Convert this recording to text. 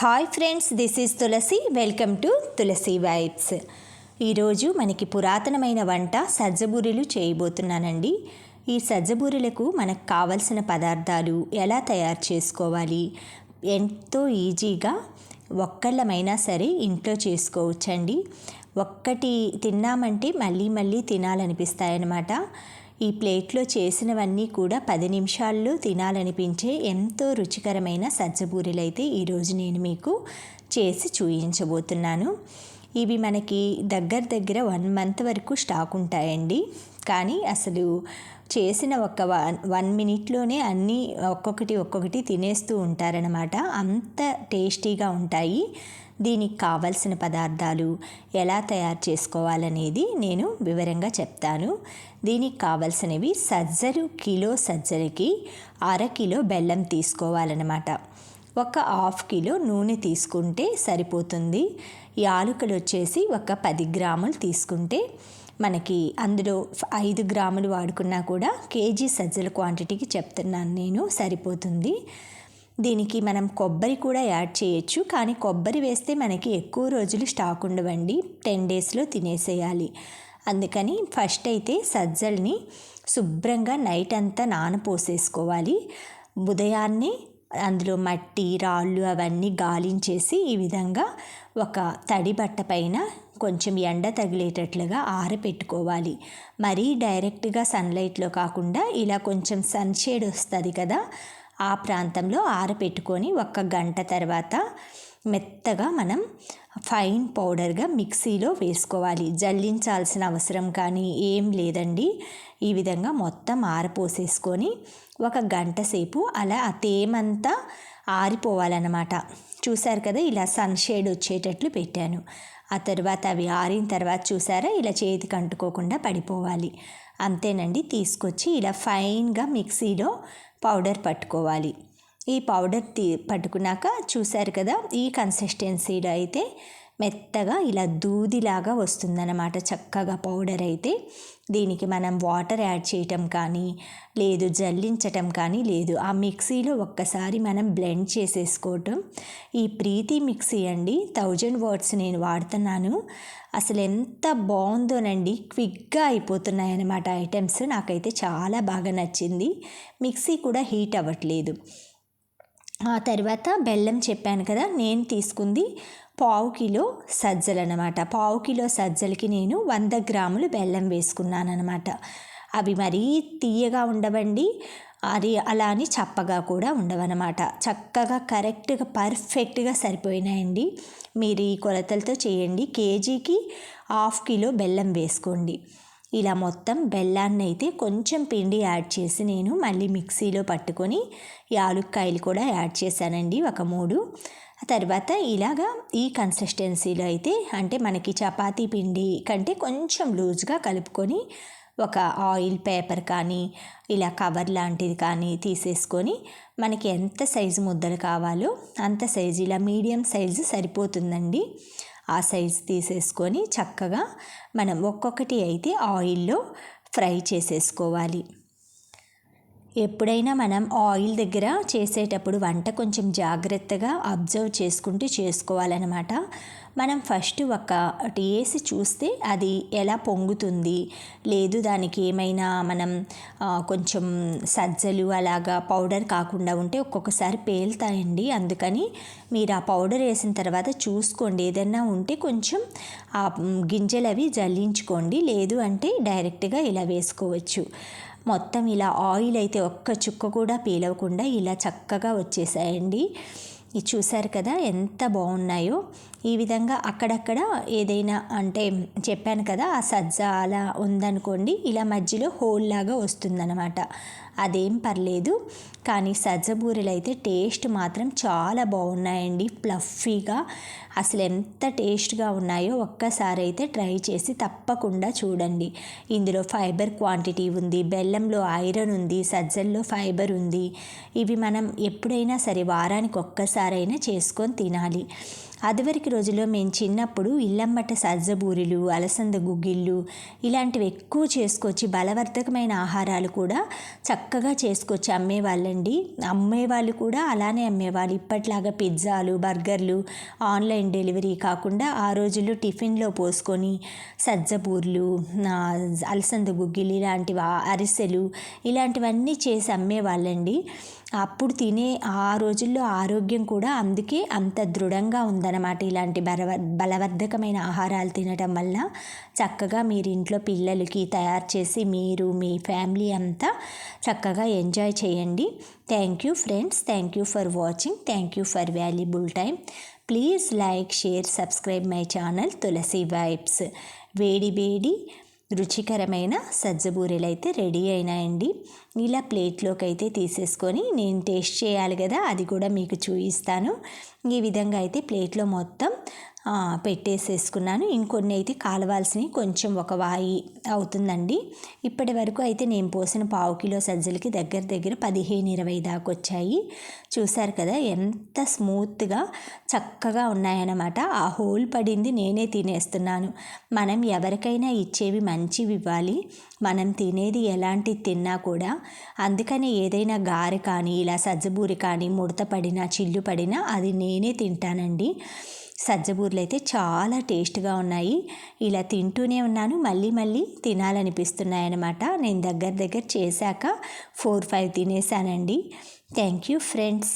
Hi friends this is Tulasi welcome to Tulasi vibes ఈరోజు మనకి పురాతనమైన వంట సజ్జబూరెలు చేయబోతున్నానండి. ఈ సజ్జబూరెలకు మనకు కావలసిన పదార్థాలు ఎలా తయారు చేసుకోవాలి? ఎంతో ఈజీగా ఒక్కళ్ళమైనా సరే ఇంట్లో చేసుకోవచ్చండి. ఒక్కటి తిన్నామంటే మళ్ళీ మళ్ళీ తినాలనిపిస్తాయన్నమాట. ఈ ప్లేట్లో చేసినవన్నీ కూడా పది నిమిషాల్లో తినాలనిపించే ఎంతో రుచికరమైన సజ్జబూరెలైతే ఈరోజు నేను మీకు చేసి చూయించబోతున్నాను. ఇవి మనకి దగ్గర దగ్గర వన్ మంత్ వరకు స్టాక్ ఉంటాయండి. కానీ అసలు చేసిన ఒక వన్ వన్ మినిట్లోనే అన్నీ ఒక్కొక్కటి ఒక్కొక్కటి తినేస్తూ ఉంటారనమాట అంత టేస్టీగా ఉంటాయి. దీనికి కావలసిన పదార్థాలు ఎలా తయారు చేసుకోవాలనేది నేను వివరంగా చెప్తాను. దీనికి కావలసినవి సజ్జలు కిలో సజ్జలకి అర కిలో బెల్లం తీసుకోవాలన్నమాట. ఒక హాఫ్ కిలో నూనె తీసుకుంటే సరిపోతుంది. యాలకులు వచ్చేసి ఒక పది గ్రాములు తీసుకుంటే మనకి అందులో ఐదు గ్రాములు వాడుకున్నా కూడా కేజీ సజ్జల క్వాంటిటీకి చెప్తున్నాను నేను సరిపోతుంది. దీనికి మనం కొబ్బరి కూడా యాడ్ చేయొచ్చు. కానీ కొబ్బరి వేస్తే మనకి ఎక్కువ రోజులు స్టాక్ ఉండవండి. టెన్ డేస్లో తినేసేయాలి. అందుకని ఫస్ట్ అయితే సజ్జల్ని శుభ్రంగా నైట్ అంతా నానపోసేసుకోవాలి. ఉదయాన్నే అందులో మట్టి రాళ్ళు అవన్నీ గాలించేసి ఈ విధంగా ఒక తడి బట్ట పైన కొంచెం ఎండ తగిలేటట్లుగా ఆరపెట్టుకోవాలి. మరీ డైరెక్ట్గా సన్లైట్లో కాకుండా ఇలా కొంచెం సన్షేడ్ వస్తుంది కదా ఆ ప్రాంతంలో ఆరపెట్టుకొని ఒక గంట తర్వాత మెత్తగా మనం ఫైన్ పౌడర్గా మిక్సీలో వేసుకోవాలి. జల్లించాల్సిన అవసరం కానీ ఏం లేదండి. ఈ విధంగా మొత్తం ఆరపోసేసుకొని ఒక గంట సేపు అలా ఆ తేమంతా ఆరిపోవాలన్నమాట. చూశారు కదా ఇలా సన్షేడ్ వచ్చేటట్లు పెట్టాను. ఆ తర్వాత అవి ఆరిన తర్వాత చూసారా ఇలా చేతికి అంటుకోకుండా పడిపోవాలి. అంతేనండి తీసుకొచ్చి ఇలా ఫైన్గా మిక్సీలో పౌడర్ పట్టుకోవాలి. ఈ పౌడర్ తీ పట్టుకున్నాక చూశారు కదా ఈ కన్సిస్టెన్సీలో అయితే మెత్తగా ఇలా దూదిలాగా వస్తుందన్నమాట. చక్కగా పౌడర్ అయితే దీనికి మనం వాటర్ యాడ్ చేయటం కానీ లేదు జల్లించటం కానీ లేదు. ఆ మిక్సీలో ఒక్కసారి మనం బ్లెండ్ చేసేసుకోవటం. ఈ ప్రీతి మిక్సీ అండి థౌజండ్ వర్డ్స్ నేను వాడుతున్నాను. అసలు ఎంత బాగుందోనండి. క్విక్గా అయిపోతున్నాయి అన్నమాట ఐటమ్స్. నాకైతే చాలా బాగా నచ్చింది. మిక్సీ కూడా హీట్ అవ్వట్లేదు. ఆ తర్వాత బెల్లం చెప్పాను కదా నేను తీసుకుంది పావు కిలో సజ్జలు అనమాట పావు కిలో సజ్జలకి నేను వంద గ్రాములు బెల్లం వేసుకున్నాను అనమాట అవి మరీ తీయగా ఉండవండి అది అలా అని చప్పగా కూడా ఉండవన్నమాట. చక్కగా కరెక్ట్గా పర్ఫెక్ట్గా సరిపోయినాయండి. మీరు ఈ కొలతలతో చేయండి. కేజీకి హాఫ్ కిలో బెల్లం వేసుకోండి. ఇలా మొత్తం బెల్లాన్ని అయితే కొంచెం పిండి యాడ్ చేసి నేను మళ్ళీ మిక్సీలో పట్టుకొని యాలుక్కాయలు కూడా యాడ్ చేశానండి ఒక మూడు. తర్వాత ఇలాగా ఈ కన్సిస్టెన్సీలో అయితే అంటే మనకి చపాతీ పిండి కంటే కొంచెం లూజ్గా కలుపుకొని ఒక ఆయిల్ పేపర్ కానీ ఇలా కవర్ లాంటిది కానీ తీసేసుకొని మనకి ఎంత సైజు ముద్దలు కావాలో అంత సైజు ఇలా మీడియం సైజు సరిపోతుందండి. ఆ సైజ్ తీసేసుకొని చక్కగా మనం ఒక్కొక్కటి అయితే ఆయిల్లో ఫ్రై చేసేసుకోవాలి. ఎప్పుడైనా మనం ఆయిల్ దగ్గర చేసేటప్పుడు వంట కొంచెం జాగ్రత్తగా అబ్జర్వ్ చేసుకుంటూ చేసుకోవాలన్నమాట. మనం ఫస్ట్ ఒకటి వేసి చూస్తే అది ఎలా పొంగుతుంది లేదు దానికి ఏమైనా మనం కొంచెం సజ్జలు అలాగా పౌడర్ కాకుండా ఉంటే ఒక్కొక్కసారి పేలుతాయండి. అందుకని మీరు ఆ పౌడర్ వేసిన తర్వాత చూసుకోండి. ఏదన్నా ఉంటే కొంచెం ఆ గింజలు అవి జల్లించుకోండి. లేదు అంటే డైరెక్ట్గా ఇలా వేసుకోవచ్చు. మొత్తం ఇలా ఆయిల్ అయితే ఒక్క చుక్క కూడా పీలవకుండా ఇలా చక్కగా వచ్చేసాయండి. ఇది చూశారు కదా ఎంత బాగున్నాయో. ఈ విధంగా అక్కడక్కడ ఏదైనా అంటే చెప్పాను కదా ఆ సజ్జ అలా ఉందనుకోండి ఇలా మధ్యలో హోల్ లాగా వస్తుందన్నమాట. అదేం పర్లేదు. కానీ సజ్జ బూరెలు అయితే టేస్ట్ మాత్రం చాలా బాగున్నాయండి. ప్లఫీగా అసలు ఎంత టేస్ట్గా ఉన్నాయో ఒక్కసారి అయితే ట్రై చేసి తప్పకుండా చూడండి. ఇందులో ఫైబర్ క్వాంటిటీ ఉంది బెల్లంలో ఐరన్ ఉంది సజ్జల్లో ఫైబర్ ఉంది. ఇవి మనం ఎప్పుడైనా సరే వారానికి ఒక్కసారైనా చేసుకొని తినాలి. అదివరకు రోజుల్లో మేము చిన్నప్పుడు ఇల్లమ్మట సజ్జబూరిలు అలసంద గుగ్గిళ్ళు ఇలాంటివి ఎక్కువ చేసుకొచ్చి బలవర్ధకమైన ఆహారాలు కూడా చక్కగా చేసుకొచ్చి అమ్మేవాళ్ళండి. అమ్మేవాళ్ళు కూడా అలానే అమ్మేవాళ్ళు. ఇప్పట్లాగా పిజ్జాలు బర్గర్లు ఆన్లైన్ డెలివరీ కాకుండా ఆ రోజుల్లో టిఫిన్లో పోసుకొని సజ్జబూర్లు అలసంద గుగ్గిలు ఇలాంటివి అరిసెలు ఇలాంటివన్నీ చేసి అమ్మేవాళ్ళండి. అప్పుడు తినే ఆ రోజుల్లో ఆరోగ్యం కూడా అందుకే అంత దృఢంగా ఉందన్నమాట ఇలాంటి బలవ బలవర్ధకమైన ఆహారాలు తినటం వల్ల. చక్కగా మీరు ఇంట్లో పిల్లలకి తయారు చేసి మీరు మీ ఫ్యామిలీ అంతా చక్కగా ఎంజాయ్ చేయండి. Thank you friends thank you for watching thank you for valuable time please like share subscribe my channel Tulasi vibes. వేడి వేడి రుచికరమైన సజ్జబూరెలు అయితే రెడీ అయినాయండి. ఇలా ప్లేట్లోకి అయితే తీసేసుకొని నేను టేస్ట్ చేయాలి కదా అది కూడా మీకు చూపిస్తాను. ఈ విధంగా అయితే ప్లేట్లో మొత్తం పెట్టేసేసుకున్నాను. ఇంకొన్ని అయితే కాలవాల్సినవి కొంచెం ఒక వాయి అవుతుందండి. ఇప్పటి వరకు అయితే నేను పోసిన పావు కిలో సజ్జలకి దగ్గర దగ్గర పదిహేను ఇరవై దాకా వచ్చాయి. చూశారు కదా ఎంత స్మూత్గా చక్కగా ఉన్నాయన్నమాట. ఆ హోల్ పడింది నేనే తినేస్తున్నాను. మనం ఎవరికైనా ఇచ్చేవి మంచివి ఇవ్వాలి. మనం తినేది ఎలాంటిది తిన్నా కూడా అందుకని ఏదైనా గారె కానీ ఇలా సజ్జబూరి కానీ ముడత పడినా చిల్లు పడినా అది నేనే తింటానండి. సజ్జబూరలు అయితే చాలా టేస్ట్గా ఉన్నాయి. ఇలా తింటూనే ఉన్నాను. మళ్ళీ మళ్ళీ తినాలనిపిస్తున్నాయి అనమాట నేను దగ్గర దగ్గర చేశాక four five తినేసానండి. Thank you friends.